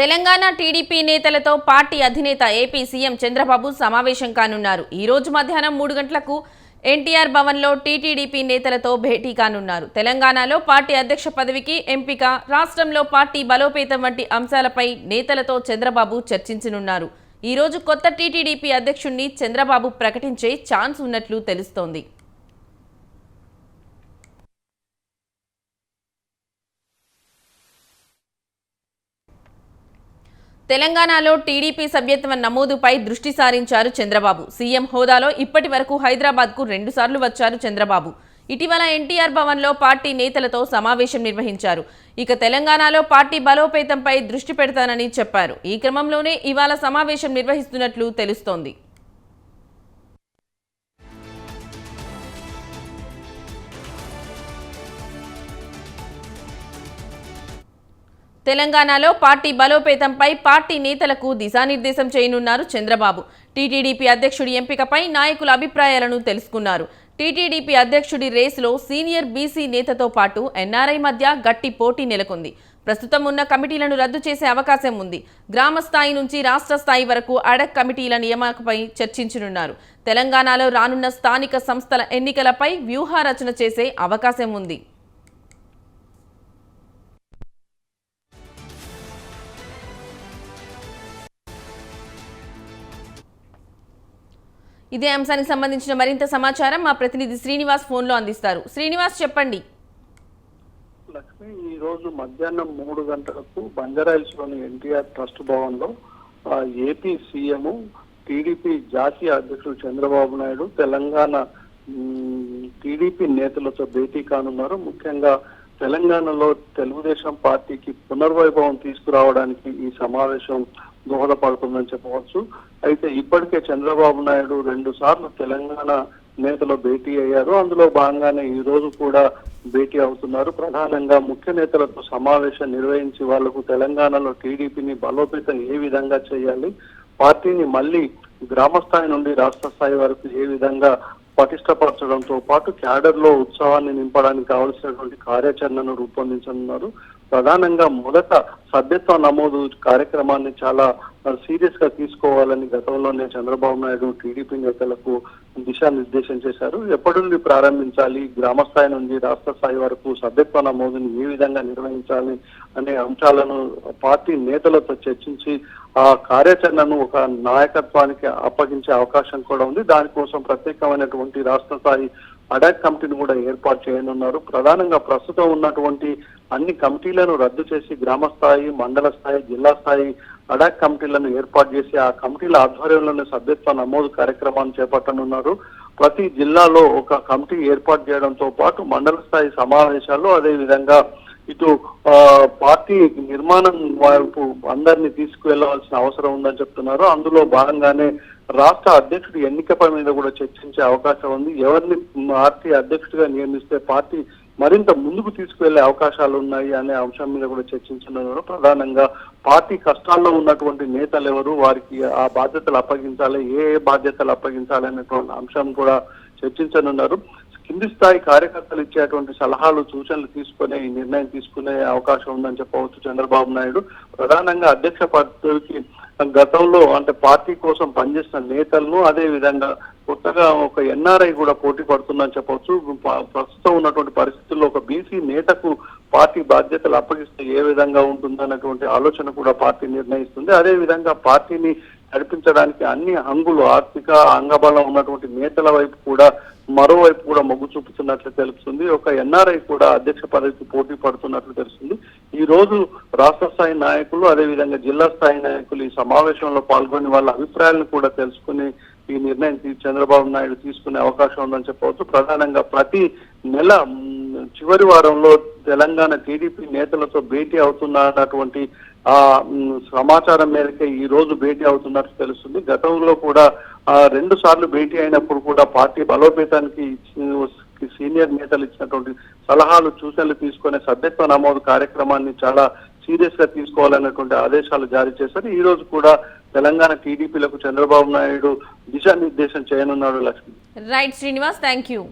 Telangana TDP నేతలతో party అధినేత AP CM Chandrababu సమావేశం కానున్నారు. ఈ రోజు మధ్యాహ్నం మూడు గంటలకు ఎన్టీఆర్ భవన్లో టీటీడీపీ నేతలతో భేటీ కానున్నారు. తెలంగాణలో పార్టీ అధ్యక్ష పదవికి ఎంపిక రాష్ట్రంలో పార్టీ బలోపేతం వంటి అంశాలపై నేతలతో చంద్రబాబు చర్చించనున్నారు. ఈ రోజు కొత్త టీటీడీపీ అధ్యక్షుణ్ణి చంద్రబాబు ప్రకటించే ఛాన్స్ ఉన్నట్లు తెలుస్తోంది. తెలంగాణలో టీడీపీ సభ్యత్వ నమోదుపై దృష్టి సారించారు చంద్రబాబు. సీఎం హోదాలో ఇప్పటి వరకు హైదరాబాద్కు రెండుసార్లు వచ్చారు చంద్రబాబు. ఇటీవల ఎన్టీఆర్ భవన్లో పార్టీ నేతలతో సమావేశం నిర్వహించారు. ఇక తెలంగాణలో పార్టీ బలోపేతంపై దృష్టి పెడతానని చెప్పారు. ఈ క్రమంలోనే ఇవాళ సమావేశం నిర్వహిస్తున్నట్లు తెలుస్తోంది. తెలంగాణలో పార్టీ బలోపేతంపై పార్టీ నేతలకు దిశానిర్దేశం చేయనున్నారు చంద్రబాబు. టీటీడీపీ అధ్యక్షుడి ఎంపికపై నాయకుల అభిప్రాయాలను తెలుసుకున్నారు. టీటీడీపీ అధ్యక్షుడి రేసులో సీనియర్ బీసీ నేతతో పాటు ఎన్ఆర్ఐ మధ్య గట్టి పోటీ నెలకొంది. ప్రస్తుతం ఉన్న కమిటీలను రద్దు చేసే అవకాశం ఉంది. గ్రామ స్థాయి నుంచి రాష్ట్ర స్థాయి వరకు అడక్ కమిటీల నియామకపై చర్చించనున్నారు. తెలంగాణలో రానున్న స్థానిక సంస్థల ఎన్నికలపై వ్యూహారచన చేసే అవకాశం ఉంది. ఇదే అంశానికి సంబంధించిన మరింత సమాచారం మా ప్రతినిధి శ్రీనివాస్ ఫోన్లో అందిస్తారు. శ్రీనివాస్ చెప్పండి. లక్ష్మి ఈ రోజు మధ్యాహ్నం మూడు గంటలకు బంజారాయిల్స్లోని ఎన్టీఆర్ ట్రస్ట్ భవన్లో ఏపీ సీఎం టీడీపీ జాతీయ అధ్యక్షుడు చంద్రబాబు నాయుడు తెలంగాణ టీడీపీ నేతలతో భేటీ కానున్నారు. ముఖ్యంగా తెలంగాణలో తెలుగుదేశం పార్టీకి పునర్వైభవం తీసుకురావడానికి ఈ సమావేశం దోహదపడుతుందని చెప్పవచ్చు. అయితే ఇప్పటికే చంద్రబాబు నాయుడు రెండు సార్లు తెలంగాణ నేతలు భేటీ అయ్యారు. అందులో భాగంగానే ఈ రోజు కూడా భేటీ అవుతున్నారు. ప్రధానంగా ముఖ్య నేతలతో సమావేశం నిర్వహించి వాళ్ళకు తెలంగాణలో టీడీపీని బలోపేతం ఏ విధంగా చేయాలి పార్టీని మళ్ళీ గ్రామ స్థాయి నుండి రాష్ట్ర స్థాయి వరకు ఏ విధంగా పటిష్టపరచడంతో పాటు క్యాడర్లో ఉత్సాహాన్ని నింపడానికి కావలసినటువంటి కార్యాచరణను రూపొందించనున్నారు. ప్రధానంగా మొదట సభ్యత్వ నమోదు కార్యక్రమాన్ని చాలా సీరియస్గా తీసుకోవాలని గతంలోనే చంద్రబాబు నాయుడు టీడీపీ నేతలకు దిశానిర్దేశం చేశారు. ఎప్పటి నుండి ప్రారంభించాలి? గ్రామ స్థాయి నుండి రాష్ట్ర స్థాయి వరకు సభ్యత్వ నమోదుని ఏ విధంగా నిర్వహించాలి అనే అంశాలను పార్టీ నేతలతో చర్చించి ఆ కార్యాచరణను ఒక నాయకత్వానికి అప్పగించే అవకాశం కూడా ఉంది. దానికోసం ప్రత్యేకమైనటువంటి రాష్ట్ర స్థాయి అడాక్ కమిటీని కూడా ఏర్పాటు చేయనున్నారు. ప్రధానంగా ప్రస్తుతం ఉన్నటువంటి అన్ని కమిటీలను రద్దు చేసి గ్రామ స్థాయి మండల స్థాయి జిల్లా స్థాయి అడాక్ కమిటీలను ఏర్పాటు చేసి ఆ కమిటీల ఆధ్వర్యంలోనే సభ్యత్వ నమోదు కార్యక్రమాన్ని చేపట్టనున్నారు. ప్రతి జిల్లాలో ఒక కమిటీ ఏర్పాటు చేయడంతో పాటు మండల స్థాయి సమావేశాలు అదే విధంగా ఇటు పార్టీ నిర్మాణం వైపు అందరినీ తీసుకువెళ్ళవలసిన అవసరం ఉందని చెప్తున్నారు. అందులో భాగంగానే రాష్ట్ర అధ్యక్షుడి ఎన్నికపై మీద కూడా చర్చించే అవకాశం ఉంది. ఎవరిని పార్టీ అధ్యక్షుడిగా నియమిస్తే పార్టీ మరింత ముందుకు తీసుకువెళ్ళే అవకాశాలు ఉన్నాయి అనే అంశం మీద కూడా చర్చించనున్నారు. ప్రధానంగా పార్టీ కష్టాల్లో ఉన్నటువంటి నేతలు ఎవరు? వారికి ఆ బాధ్యతలు అప్పగించాలి ఏ ఏ బాధ్యతలు అప్పగించాలి అనేటువంటి అంశం కూడా చర్చించనున్నారు. కింది స్థాయి కార్యకర్తలు ఇచ్చేటువంటి సలహాలు సూచనలు తీసుకునే ఈ నిర్ణయం తీసుకునే అవకాశం ఉందని చెప్పవచ్చు చంద్రబాబు నాయుడు. ప్రధానంగా అధ్యక్ష పదవికి గతంలో అంటే పార్టీ కోసం పనిచేసిన నేతలను అదే విధంగా కొత్తగా ఒక ఎన్ఆర్ఐ కూడా పోటీ పడుతుందని చెప్పవచ్చు. ప్రస్తుతం ఉన్నటువంటి పరిస్థితుల్లో ఒక బీసీ నేతకు పార్టీ బాధ్యతలు అప్పగిస్తే ఏ విధంగా ఉంటుందన్నటువంటి ఆలోచన కూడా పార్టీ నిర్ణయిస్తుంది. అదే విధంగా పార్టీని నడిపించడానికి అన్ని హంగులు ఆర్థిక అంగబలం ఉన్నటువంటి నేతల వైపు కూడా మరోవైపు కూడా మొగ్గు చూపుతున్నట్లు తెలుస్తుంది. ఒక ఎన్ఆర్ఐ కూడా అధ్యక్ష పదవికి పోటీ పడుతున్నట్లు తెలుస్తుంది. ఈ రోజు రాష్ట్ర స్థాయి నాయకులు అదేవిధంగా జిల్లా స్థాయి నాయకులు ఈ సమావేశంలో పాల్గొని వాళ్ళ అభిప్రాయాలను కూడా తెలుసుకుని ఈ నిర్ణయం చంద్రబాబు నాయుడు తీసుకునే అవకాశం ఉందని చెప్పవచ్చు. ప్రధానంగా ప్రతి నెల చివరి వారంలో తెలంగాణ టీడీపీ నేతలతో భేటీ అవుతున్నటువంటి ఆ సమాచారం మేరకే ఈ రోజు భేటీ అవుతున్నట్టు తెలుస్తుంది. గతంలో కూడా రెండు సార్లు భేటీ అయినప్పుడు కూడా పార్టీ బలోపేతానికి సీనియర్ నేతలు ఇచ్చినటువంటి సలహాలు సూచనలు తీసుకునే సభ్యత్వ నమోదు కార్యక్రమాన్ని చాలా సీరియస్గా తీసుకోవాలన్నటువంటి ఆదేశాలు జారీ చేశారు. ఈ రోజు కూడా తెలంగాణ టీడీపీలకు చంద్రబాబు నాయుడు దిశానిర్దేశం చేయనున్నాడు Lakshmi. Right Srinivas thank you